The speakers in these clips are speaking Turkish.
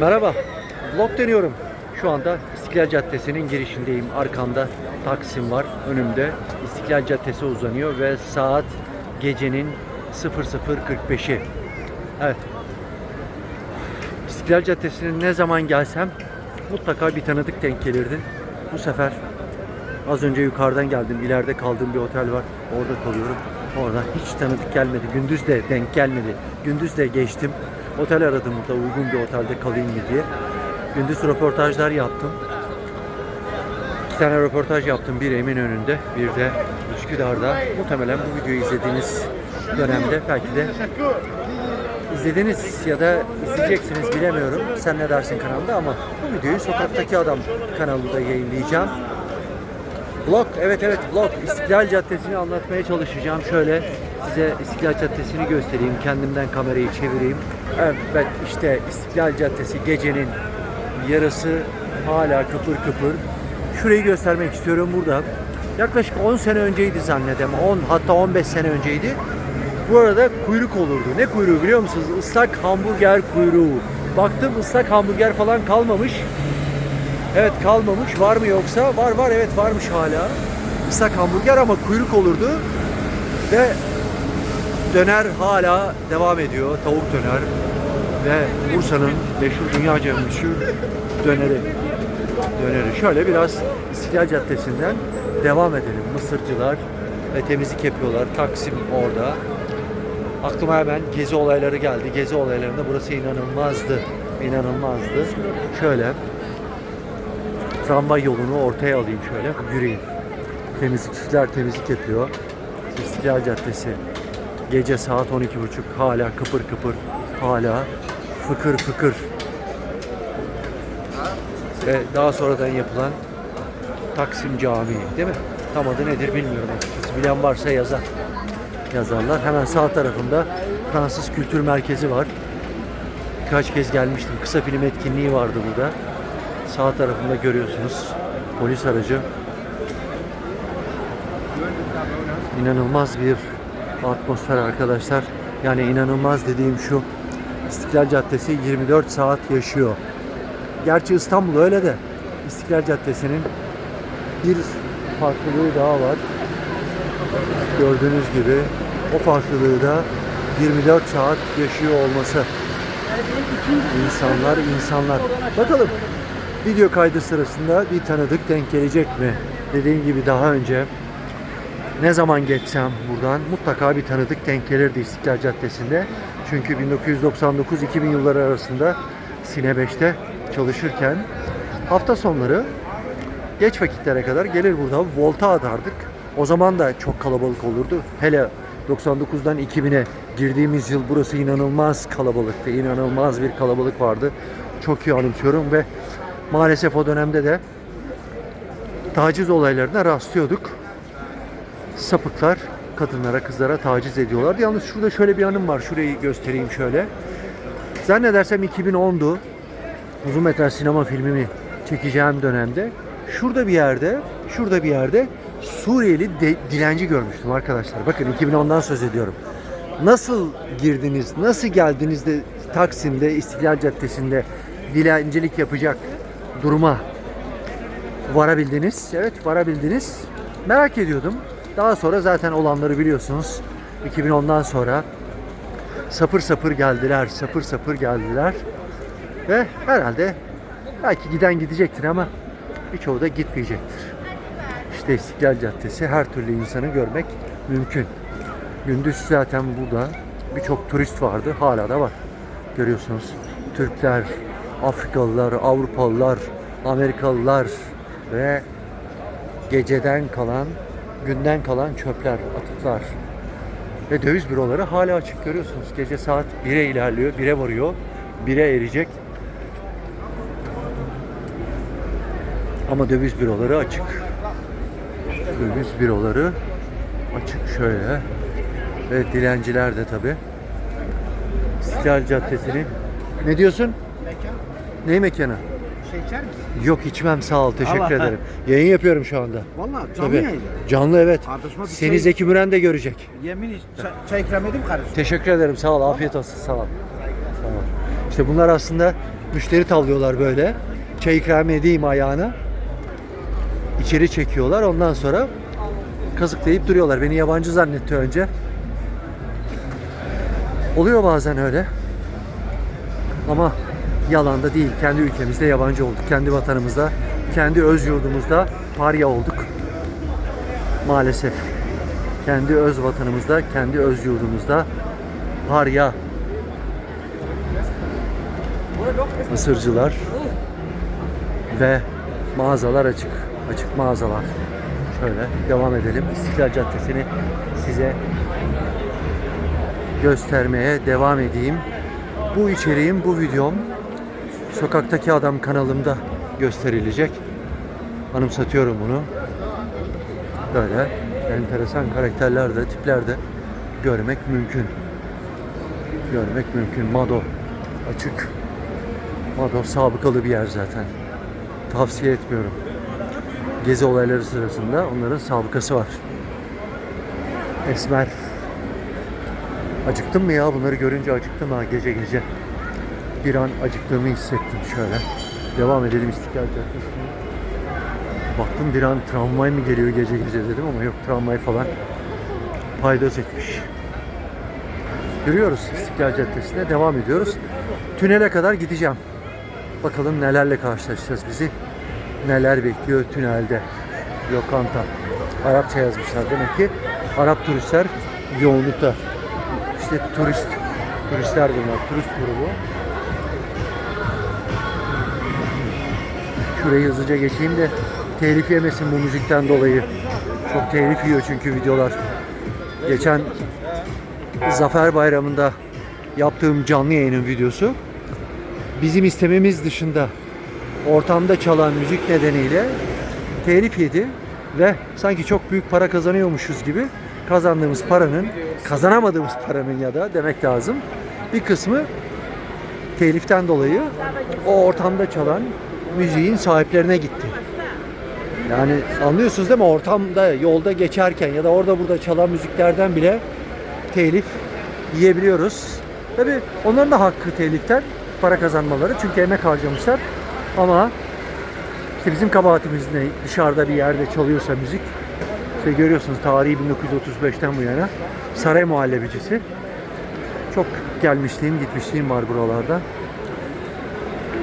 Merhaba, vlog deniyorum. Şu anda İstiklal Caddesi'nin girişindeyim. Arkamda Taksim var, önümde İstiklal Caddesi uzanıyor ve saat gecenin 00.45'i. Evet. İstiklal Caddesi'ne ne zaman gelsem mutlaka bir tanıdık denk gelirdi. Bu sefer az önce yukarıdan geldim. İleride kaldığım bir otel var. Orada kalıyorum. Orada hiç tanıdık gelmedi. Gündüz de denk gelmedi. Gündüz de geçtim. Otel aradım burada uygun bir otelde kalayım mı diye. Gündüz röportajlar yaptım. İki tane röportaj yaptım. Bir Eminönü'nde, bir de Üsküdar'da. Muhtemelen bu videoyu izlediğiniz dönemde belki de izlediniz ya da izleyeceksiniz bilemiyorum. Sen ne dersin kanalda ama bu videoyu Sokaktaki Adam kanalında yayınlayacağım. Blog, evet evet blog. İstiklal Caddesi'ni anlatmaya çalışacağım. Şöyle size İstiklal Caddesi'ni göstereyim. Kendimden kamerayı çevireyim. Evet işte İstiklal Caddesi gecenin yarısı hala kıpır kıpır. Şurayı göstermek istiyorum burada. Yaklaşık 10 sene önceydi zannedem. 10 hatta 15 sene önceydi. Bu arada kuyruk olurdu. Ne kuyruğu biliyor musunuz? Islak hamburger kuyruğu. Baktım ıslak hamburger falan kalmamış. Evet kalmamış. Var mı yoksa? Var var evet varmış hala. Islak hamburger ama kuyruk olurdu. Ve döner hala devam ediyor. Tavuk döner. Ve Bursa'nın meşhur dünyaca meşhur döneri. Döneri. Şöyle biraz İstiklal Caddesi'nden devam edelim. Mısırcılar ve temizlik yapıyorlar. Taksim orada. Aklıma hemen gezi olayları geldi. Gezi olaylarında burası inanılmazdı. İnanılmazdı. Şöyle tramvay yolunu ortaya alayım şöyle. Yürüyeyim. Temizlikçiler temizlik yapıyor. İstiklal Caddesi. Gece saat 12.30 hala kıpır kıpır. Hala fıkır fıkır. Ve daha sonradan yapılan Taksim Camii değil mi? Tam adı nedir bilmiyorum açıkçası. Bilen varsa yazar. Yazarlar. Hemen sağ tarafında Fransız Kültür Merkezi var. Birkaç kez gelmiştim. Kısa film etkinliği vardı burada. Sağ tarafında görüyorsunuz polis aracı. İnanılmaz bir atmosfer arkadaşlar. Yani inanılmaz dediğim şu. İstiklal Caddesi 24 saat yaşıyor. Gerçi İstanbul öyle de İstiklal Caddesi'nin bir farklılığı daha var. Gördüğünüz gibi o farklılığı da 24 saat yaşıyor olması. İnsanlar, insanlar. Bakalım video kaydı sırasında bir tanıdık denk gelecek mi? Dediğim gibi daha önce ne zaman geçsem buradan mutlaka bir tanıdık denk gelirdi İstiklal Caddesi'nde. Çünkü 1999-2000 yılları arasında Sine 5'te çalışırken hafta sonları geç vakitlere kadar gelir burada volta atardık. O zaman da çok kalabalık olurdu. Hele 99'dan 2000'e girdiğimiz yıl burası inanılmaz kalabalıktı. İnanılmaz bir kalabalık vardı. Çok iyi anımsıyorum ve maalesef o dönemde de taciz olaylarına rastlıyorduk. Sapıklar kadınlara, kızlara taciz ediyorlardı. Yalnız şurada şöyle bir anım var. Şurayı göstereyim şöyle. Zannedersem 2010'du. Uzun metraj sinema filmimi çekeceğim dönemde. Şurada bir yerde, şurada bir yerde Suriyeli de- dilenci görmüştüm arkadaşlar. Bakın 2010'dan söz ediyorum. Nasıl girdiniz, nasıl geldiniz de Taksim'de, İstiklal Caddesi'nde dilencilik yapacak duruma varabildiniz. Evet varabildiniz. Merak ediyordum. Daha sonra zaten olanları biliyorsunuz. 2010'dan sonra sapır sapır geldiler, sapır sapır geldiler. Ve herhalde belki giden gidecektir ama birçoğu da gitmeyecektir. İşte İstiklal Caddesi her türlü insanı görmek mümkün. Gündüz zaten burada birçok turist vardı. Hala da var. Görüyorsunuz. Türkler, Afrikalılar, Avrupalılar, Amerikalılar ve geceden kalan, günden kalan çöpler, atıklar ve döviz büroları hala açık görüyorsunuz. Gece saat 1'e ilerliyor, 1'e varıyor, 1'e erecek. Ama döviz büroları açık. Döviz büroları açık şöyle. Ve dilenciler de tabi. İstiklal Caddesi'nin. Ne diyorsun? Mekan. Ne mekanı? Şey içer misin? Yok içmem sağ ol teşekkür Allah. ederim. Yayın yapıyorum şu anda. Valla canlı Tabii. yayın. Canlı evet. Kardeşime bir Seni şey- Zeki Müren de görecek. Yemin çay, çay ikram edeyim kardeşim. Teşekkür ederim sağ ol afiyet olsun sağ ol. Sağ ol. İşte bunlar aslında müşteri tavlıyorlar böyle. Çay ikram edeyim ayağına. İçeri çekiyorlar. Ondan sonra kazıklayıp duruyorlar. Beni yabancı zannetti önce. Oluyor bazen öyle. Ama yalan da değil. Kendi ülkemizde yabancı olduk. Kendi vatanımızda, kendi öz yurdumuzda parya olduk. Maalesef. Kendi öz vatanımızda, kendi öz yurdumuzda parya. Mısırcılar ve mağazalar açık. Açık mağazalar. Şöyle devam edelim. İstiklal Caddesi'ni size göstermeye devam edeyim. Bu içeriğim, bu videom Sokaktaki Adam kanalımda gösterilecek. Anımsatıyorum bunu. Böyle enteresan karakterler de, tipler de görmek mümkün. Görmek mümkün. Mado açık. Mado sabıkalı bir yer zaten. Tavsiye etmiyorum. Gezi olayları sırasında onların sabıkası var. Esmer. Acıktım mı ya? Bunları görünce acıktım ha gece gece. Bir an acıktığımı hissettim şöyle. Devam edelim İstiklal Caddesi'ne. Baktım bir an tramvay mı geliyor gece gece dedim ama yok tramvay falan paydos etmiş. Yürüyoruz İstiklal Caddesi'ne devam ediyoruz. Tünele kadar gideceğim. Bakalım nelerle karşılaşacağız bizi. Neler bekliyor tünelde. Lokanta. Arapça yazmışlar demek ki Arap turistler yoğunlukta. İşte turist turistler bunlar. Turist grubu. Şurayı hızlıca geçeyim de telif yemesin bu müzikten dolayı. Çok telif yiyor çünkü videolar. Geçen Zafer Bayramı'nda yaptığım canlı yayının videosu bizim istememiz dışında ortamda çalan müzik nedeniyle telif yedi ve sanki çok büyük para kazanıyormuşuz gibi kazandığımız paranın, kazanamadığımız paranın ya da demek lazım bir kısmı teliften dolayı o ortamda çalan müziğin sahiplerine gitti. Yani anlıyorsunuz değil mi? Ortamda, yolda geçerken ya da orada burada çalan müziklerden bile telif yiyebiliyoruz. Tabi onların da hakkı teliften para kazanmaları çünkü emek harcamışlar. Ama işte bizim kabahatimiz ne? Dışarıda bir yerde çalıyorsa müzik. İşte görüyorsunuz tarihi 1935'ten bu yana. Saray muhallebicisi. Çok gelmişliğim, gitmişliğim var buralarda.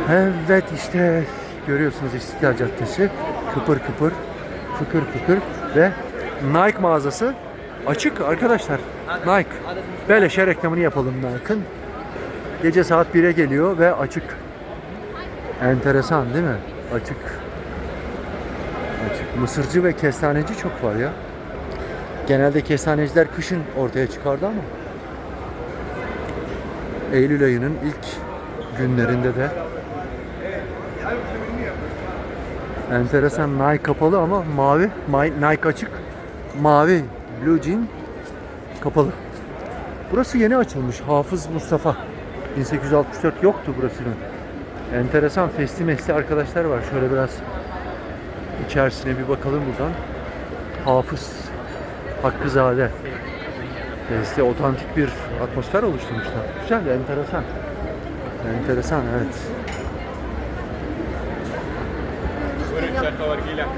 Evet işte görüyorsunuz İstiklal Caddesi. Kıpır kıpır, fıkır fıkır ve Nike mağazası açık arkadaşlar. Nike. Böyle şey reklamını yapalım Nike'ın. Gece saat 1'e geliyor ve açık. Enteresan değil mi? Açık. Açık. Mısırcı ve kestaneci çok var ya. Genelde kestaneciler kışın ortaya çıkardı ama Eylül ayının ilk günlerinde de enteresan Nike kapalı ama mavi, Ma- Nike açık, mavi blue jean kapalı. Burası yeni açılmış. Hafız Mustafa. 1864 yoktu burasının. Enteresan festi mesli arkadaşlar var. Şöyle biraz içerisine bir bakalım buradan. Hafız Hakkızade. Festi otantik bir atmosfer oluşturmuşlar. Güzel, enteresan. Enteresan, evet.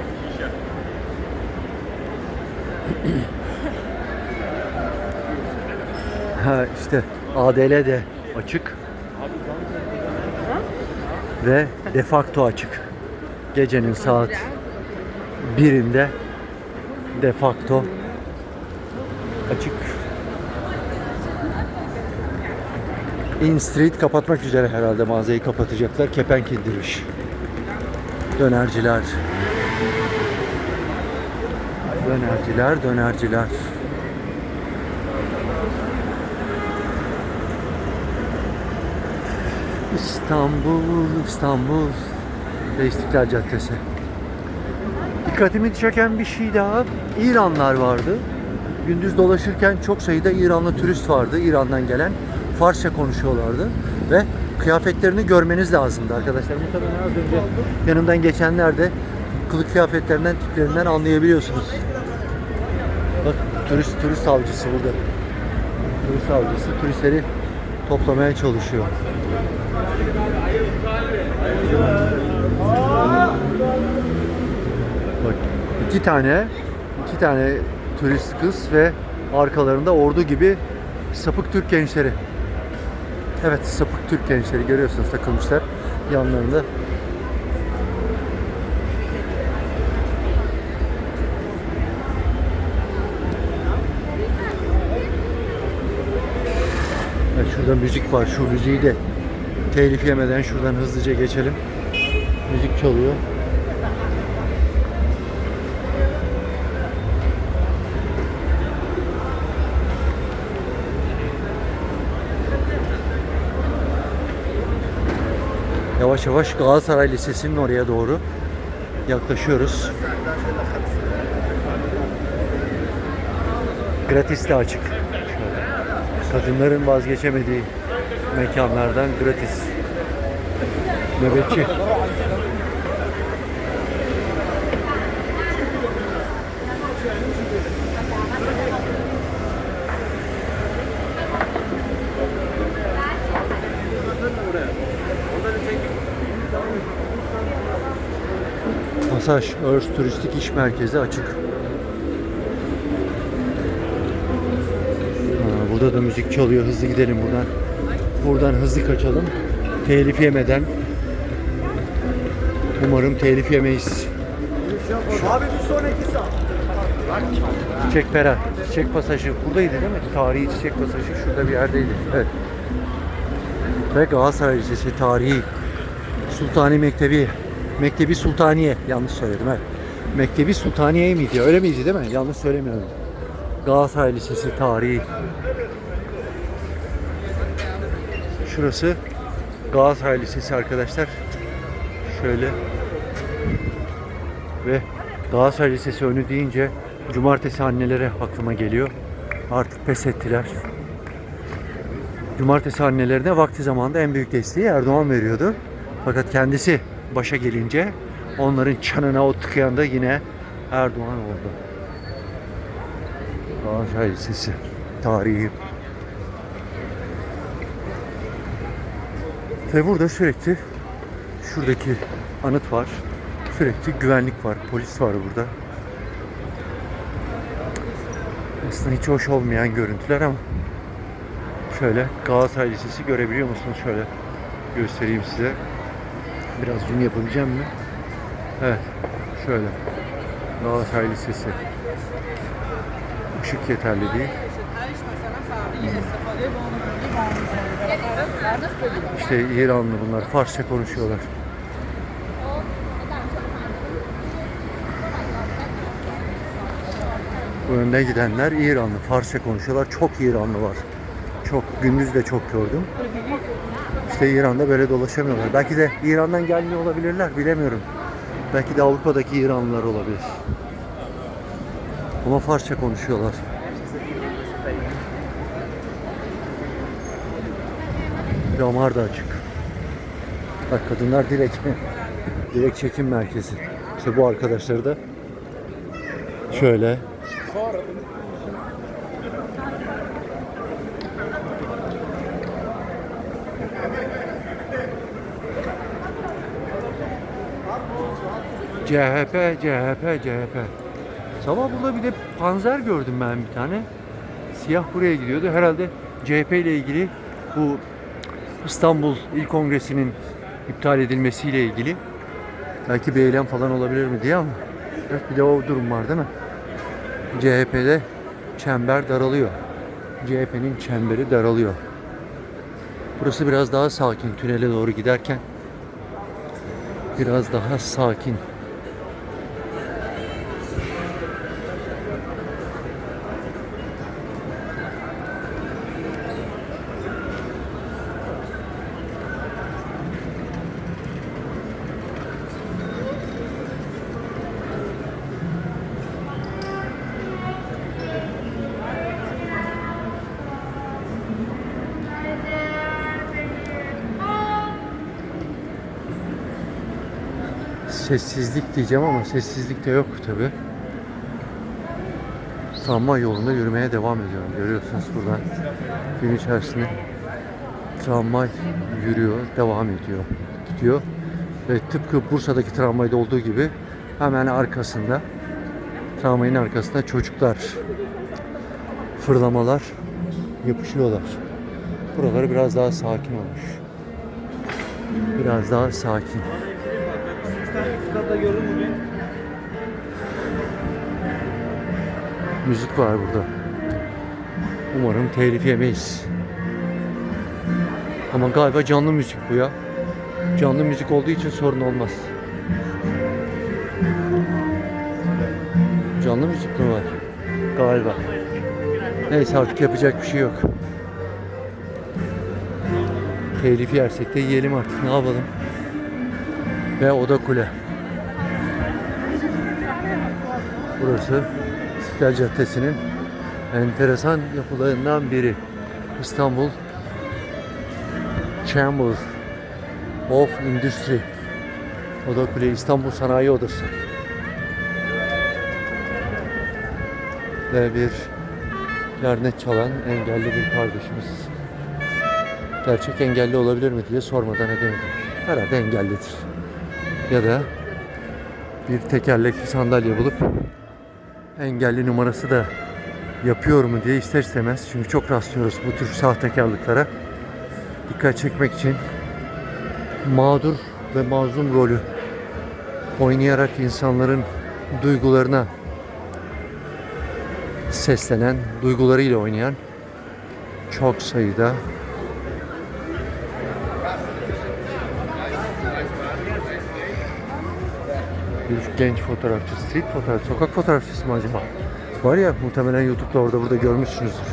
Ha işte ADL de açık. Ve defakto açık. Gecenin saat birinde defakto açık. In Street kapatmak üzere herhalde mağazayı kapatacaklar. Kepenk indirmiş. Dönerciler. Dönerciler, dönerciler. İstanbul, İstanbul ve İstiklal Caddesi. Dikkatimi çeken bir şey daha. İranlar vardı. Gündüz dolaşırken çok sayıda İranlı turist vardı. İran'dan gelen. Farsça konuşuyorlardı. Ve kıyafetlerini görmeniz lazımdı arkadaşlar. Muhtemelen az önce yanından geçenler de kılık kıyafetlerinden, tiplerinden anlayabiliyorsunuz. Turist turist avcısı burada. Turist avcısı turistleri toplamaya çalışıyor. Bak iki tane iki tane turist kız ve arkalarında ordu gibi sapık Türk gençleri. Evet sapık Türk gençleri görüyorsunuz takılmışlar yanlarında. Şurada müzik var. Şu müziği de telif yemeden şuradan hızlıca geçelim. Müzik çalıyor. Yavaş yavaş Galatasaray Lisesi'nin oraya doğru yaklaşıyoruz. Gratis de açık. Kadınların vazgeçemediği mekanlardan gratis. Nöbetçi. Masaj Örs Turistik İş Merkezi açık. Burada da müzik çalıyor. Hızlı gidelim buradan. Buradan hızlı kaçalım. Telif yemeden. Umarım telif yemeyiz. Abi bir sonraki saat. Çiçek Pera, Çiçek Pasajı. Buradaydı değil mi? Tarihi Çiçek Pasajı şurada bir yerdeydi. Evet. Ve Galatasaray Lisesi Tarihi Sultani Mektebi Mektebi Sultaniye yanlış söyledim evet. Mektebi Sultaniye miydi? Öyle miydi değil mi? Yanlış söylemiyorum. Galatasaray Lisesi Tarihi. Şurası Galatasaray Lisesi arkadaşlar. Şöyle ve Galatasaray Lisesi önü deyince cumartesi annelere aklıma geliyor. Artık pes ettiler. Cumartesi annelerine vakti zamanında en büyük desteği Erdoğan veriyordu. Fakat kendisi başa gelince onların çanına o tıkayan da yine Erdoğan oldu. Galatasaray Lisesi tarihi. Ve burada sürekli şuradaki anıt var. Sürekli güvenlik var, polis var burada. Aslında hiç hoş olmayan görüntüler ama şöyle Galatasaray Lisesi görebiliyor musunuz? Şöyle göstereyim size. Biraz zoom yapabileceğim mi? Evet. Şöyle. Galatasaray Lisesi. Işık yeterli değil. İşte İranlı bunlar. Farsça konuşuyorlar. Bu önde gidenler İranlı. Farsça konuşuyorlar. Çok İranlı var. Çok. Gündüz de çok gördüm. İşte İran'da böyle dolaşamıyorlar. Belki de İran'dan gelmiyor olabilirler. Bilemiyorum. Belki de Avrupa'daki İranlılar olabilir. Ama Farsça konuşuyorlar. Damar da açık. Bak kadınlar direkt direkt çekim merkezi. İşte bu arkadaşları da şöyle CHP, CHP, CHP. Sabah burada bir de panzer gördüm ben bir tane. Siyah buraya gidiyordu. Herhalde CHP ile ilgili bu İstanbul İl Kongresi'nin iptal edilmesiyle ilgili belki bir eylem falan olabilir mi diye ama evet, bir de o durum var değil mi? CHP'de çember daralıyor. CHP'nin çemberi daralıyor. Burası biraz daha sakin. Tünele doğru giderken biraz daha sakin. Sessizlik diyeceğim ama sessizlik de yok tabi. Tramvay yolunda yürümeye devam ediyorum. Görüyorsunuz buradan gün içerisinde tramvay yürüyor, devam ediyor, gidiyor. Ve tıpkı Bursa'daki tramvayda olduğu gibi hemen arkasında, tramvayın arkasında çocuklar fırlamalar yapışıyorlar. Buraları biraz daha sakin olmuş. Biraz daha sakin. Müzik var burada. Umarım telif yemeyiz. Ama galiba canlı müzik bu ya. Canlı müzik olduğu için sorun olmaz. Canlı müzik mi var? Galiba. Neyse artık yapacak bir şey yok. Telif yersek de yiyelim artık ne yapalım. Ve Oda Kule. Burası İstiklal Caddesi'nin enteresan yapılarından biri. İstanbul Chamber of Industry. Oda Kule İstanbul Sanayi Odası. Ve bir klarnet çalan engelli bir kardeşimiz. Gerçek engelli olabilir mi diye sormadan edemedim. Herhalde engellidir. Ya da bir tekerlekli sandalye bulup engelli numarası da yapıyor mu diye ister istemez. Çünkü çok rastlıyoruz bu tür sahtekarlıklara. Dikkat çekmek için mağdur ve mazlum rolü oynayarak insanların duygularına seslenen, duygularıyla oynayan çok sayıda bir genç fotoğrafçı, street fotoğrafçı, sokak fotoğrafçısı mı acaba? Var ya muhtemelen YouTube'da orada burada görmüşsünüzdür.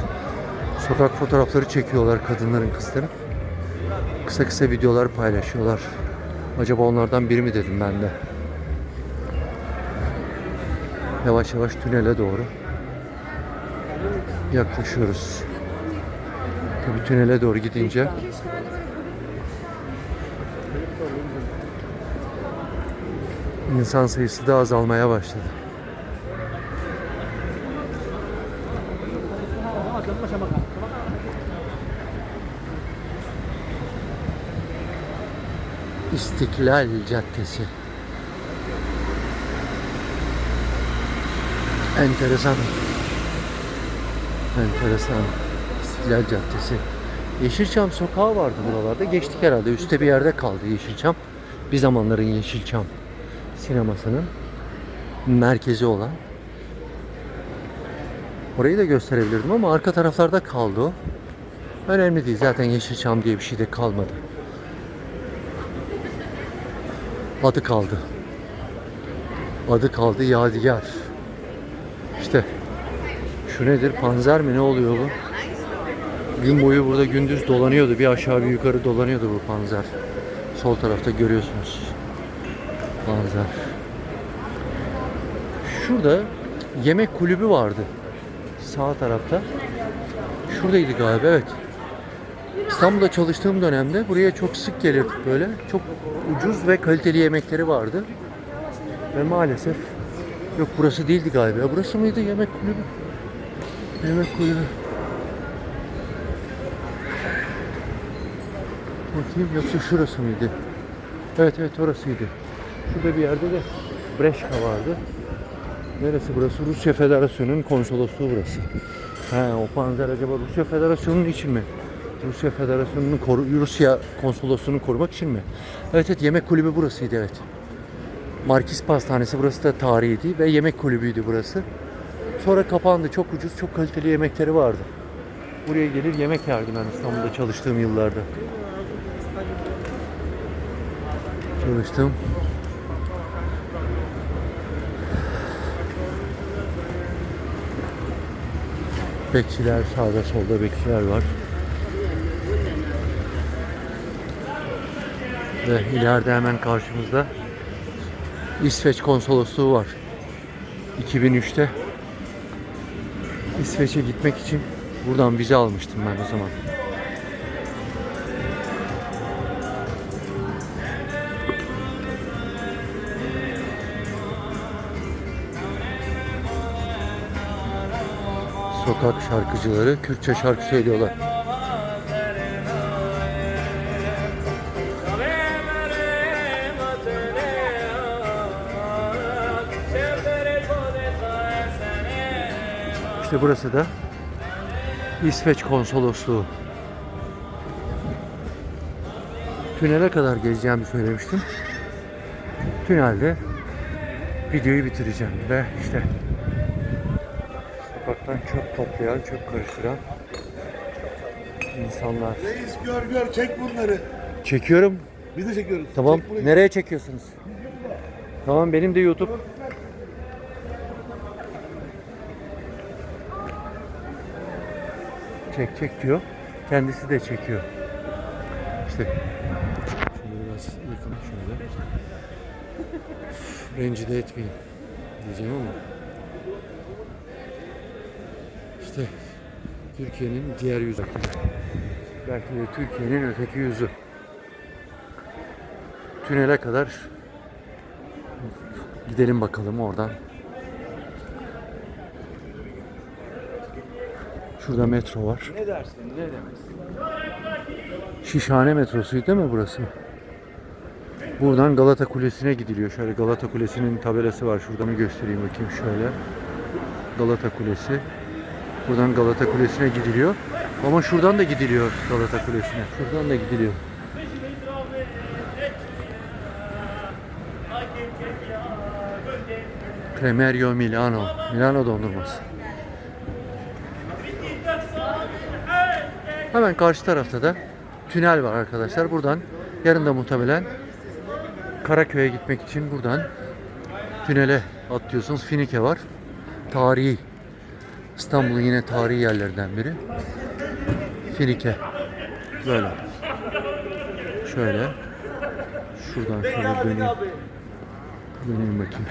Sokak fotoğrafları çekiyorlar kadınların, kızların. Kısa kısa videolar paylaşıyorlar. Acaba onlardan biri mi dedim ben de. Yavaş yavaş tünele doğru yaklaşıyoruz. Tabii tünele doğru gidince insan sayısı da azalmaya başladı. İstiklal Caddesi. Enteresan. Enteresan. İstiklal Caddesi. Yeşilçam sokağı vardı buralarda. Geçtik herhalde. Üste bir yerde kaldı Yeşilçam. Bir zamanların Yeşilçam sinemasının merkezi olan. Orayı da gösterebilirdim ama arka taraflarda kaldı o. Önemli değil. Zaten Yeşilçam diye bir şey de kalmadı. Adı kaldı. Adı kaldı Yadigar. İşte şu nedir? Panzer mi? Ne oluyor bu? Gün boyu burada gündüz dolanıyordu. Bir aşağı bir yukarı dolanıyordu bu panzer. Sol tarafta görüyorsunuz. Panzer. Şurada yemek kulübü vardı. Sağ tarafta. Şuradaydı galiba evet. İstanbul'da çalıştığım dönemde buraya çok sık gelirdik böyle. Çok ucuz ve kaliteli yemekleri vardı. Ve maalesef yok burası değildi galiba. Burası mıydı yemek kulübü? Yemek kulübü. Bakayım yoksa şurası mıydı? Evet evet orasıydı. Şurada bir yerde de Breşka vardı. Neresi burası? Rusya Federasyonu'nun konsolosluğu burası. He, o panzer acaba Rusya Federasyonu'nun için mi? Rusya Federasyonu'nun koru Rusya konsolosluğunu korumak için mi? Evet evet yemek kulübü burasıydı evet. Markis Pastanesi burası da tarihiydi ve yemek kulübüydü burası. Sonra kapandı. Çok ucuz, çok kaliteli yemekleri vardı. Buraya gelir yemek yerdim ben İstanbul'da çalıştığım yıllarda. Çalıştım. Bekçiler sağda solda bekçiler var. Ve ileride hemen karşımızda İsveç konsolosluğu var. 2003'te İsveç'e gitmek için buradan vize almıştım ben o zaman. sokak şarkıcıları Kürtçe şarkı söylüyorlar. İşte burası da İsveç konsolosluğu. Tünele kadar gezeceğimi söylemiştim. Tünelde videoyu bitireceğim ve işte sokaktan çöp toplayan, çöp karıştıran insanlar. Reis gör gör çek bunları. Çekiyorum. Biz de çekiyoruz. Tamam. Çek burayı. Nereye çekiyorsunuz? Tamam benim de YouTube. Çek çek diyor. Kendisi de çekiyor. İşte şöyle biraz yakın şöyle. Rencide etmeyin diyeceğim ama işte Türkiye'nin diğer yüzü. Belki de Türkiye'nin öteki yüzü tünele kadar gidelim bakalım oradan. Şurada metro var. Ne dersin? Ne demez? Şişhane metrosuydu değil mi burası? Buradan Galata Kulesi'ne gidiliyor. Şöyle Galata Kulesi'nin tabelası var. Şuradan göstereyim bakayım şöyle. Galata Kulesi. Buradan Galata Kulesi'ne gidiliyor. Ama şuradan da gidiliyor Galata Kulesi'ne. Şuradan da gidiliyor. Cremerio Milano. Milano dondurması. Hemen karşı tarafta da tünel var arkadaşlar. Buradan yarın da muhtemelen Karaköy'e gitmek için buradan tünele atlıyorsunuz. Finike var. Tarihi. İstanbul'un yine tarihi yerlerden biri. Finike. Böyle. Şöyle. Şuradan şöyle döneyim. Döneyim bakayım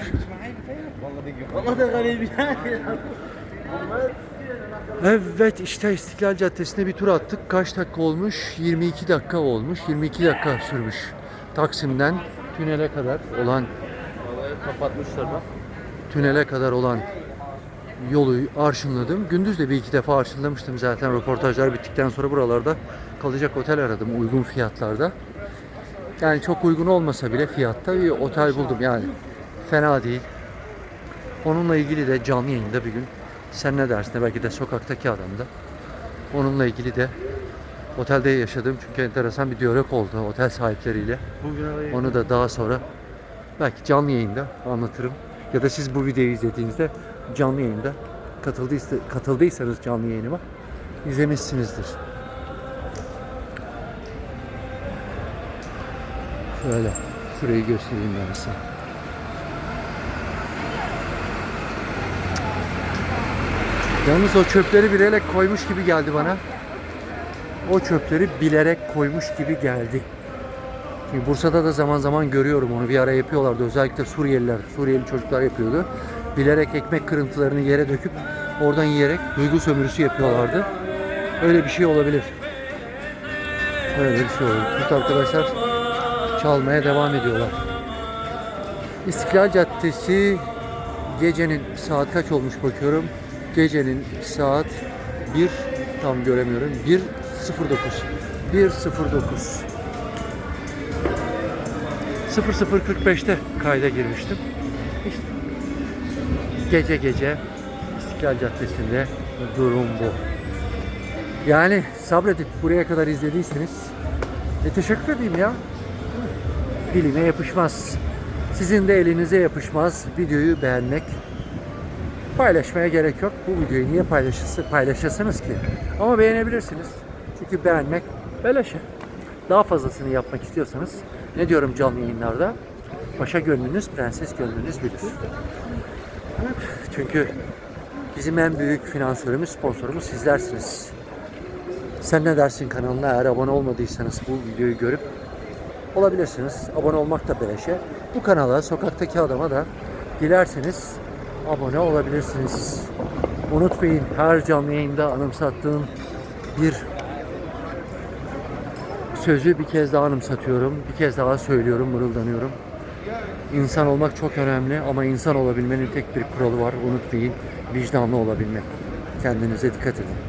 yani. Evet işte İstiklal Caddesi'ne bir tur attık. Kaç dakika olmuş? 22 dakika olmuş. 22 dakika sürmüş. Taksim'den tünele kadar olan kapatmışlar bak. tünele kadar olan yolu arşınladım. Gündüz de bir iki defa arşınlamıştım zaten röportajlar bittikten sonra buralarda kalacak otel aradım uygun fiyatlarda. Yani çok uygun olmasa bile fiyatta bir otel buldum yani. Fena değil. Onunla ilgili de canlı yayında bir gün sen ne dersin belki de sokaktaki adamda. Onunla ilgili de otelde yaşadığım çünkü enteresan bir diyalog oldu otel sahipleriyle. Onu da daha sonra belki canlı yayında anlatırım. Ya da siz bu videoyu izlediğinizde canlı yayında katıldıysa, katıldıysanız canlı yayınıma izlemişsinizdir. Şöyle şurayı göstereyim ben size. Yalnız o çöpleri bilerek koymuş gibi geldi bana. O çöpleri bilerek koymuş gibi geldi. Çünkü Bursa'da da zaman zaman görüyorum onu bir ara yapıyorlardı. Özellikle Suriyeliler, Suriyeli çocuklar yapıyordu. Bilerek ekmek kırıntılarını yere döküp oradan yiyerek duygu sömürüsü yapıyorlardı. Öyle bir şey olabilir. Öyle bir şey olabilir. Türk arkadaşlar çalmaya devam ediyorlar. İstiklal Caddesi gecenin saat kaç olmuş bakıyorum. Gecenin saat 1 tam göremiyorum. 1.09. 1.09. 00.45'te kayda girmiştim. Gece gece İstiklal Caddesi'nde durum bu. Yani sabredip buraya kadar izlediyseniz e, teşekkür edeyim ya. Dilime yapışmaz. Sizin de elinize yapışmaz videoyu beğenmek. Paylaşmaya gerek yok. Bu videoyu niye paylaşırsın, paylaşasınız ki? Ama beğenebilirsiniz. Çünkü beğenmek beleşe. Daha fazlasını yapmak istiyorsanız ne diyorum canlı yayınlarda? Paşa gönlünüz, prenses gönlünüz bilir. Çünkü bizim en büyük finansörümüz, sponsorumuz sizlersiniz. Sen ne dersin kanalına eğer abone olmadıysanız bu videoyu görüp olabilirsiniz. Abone olmak da beleşe. Bu kanala, sokaktaki adama da dilerseniz abone olabilirsiniz. Unutmayın her canlı yayında anımsattığım bir sözü bir kez daha anımsatıyorum. Bir kez daha söylüyorum, mırıldanıyorum. İnsan olmak çok önemli ama insan olabilmenin tek bir kuralı var. Unutmayın vicdanlı olabilmek. Kendinize dikkat edin.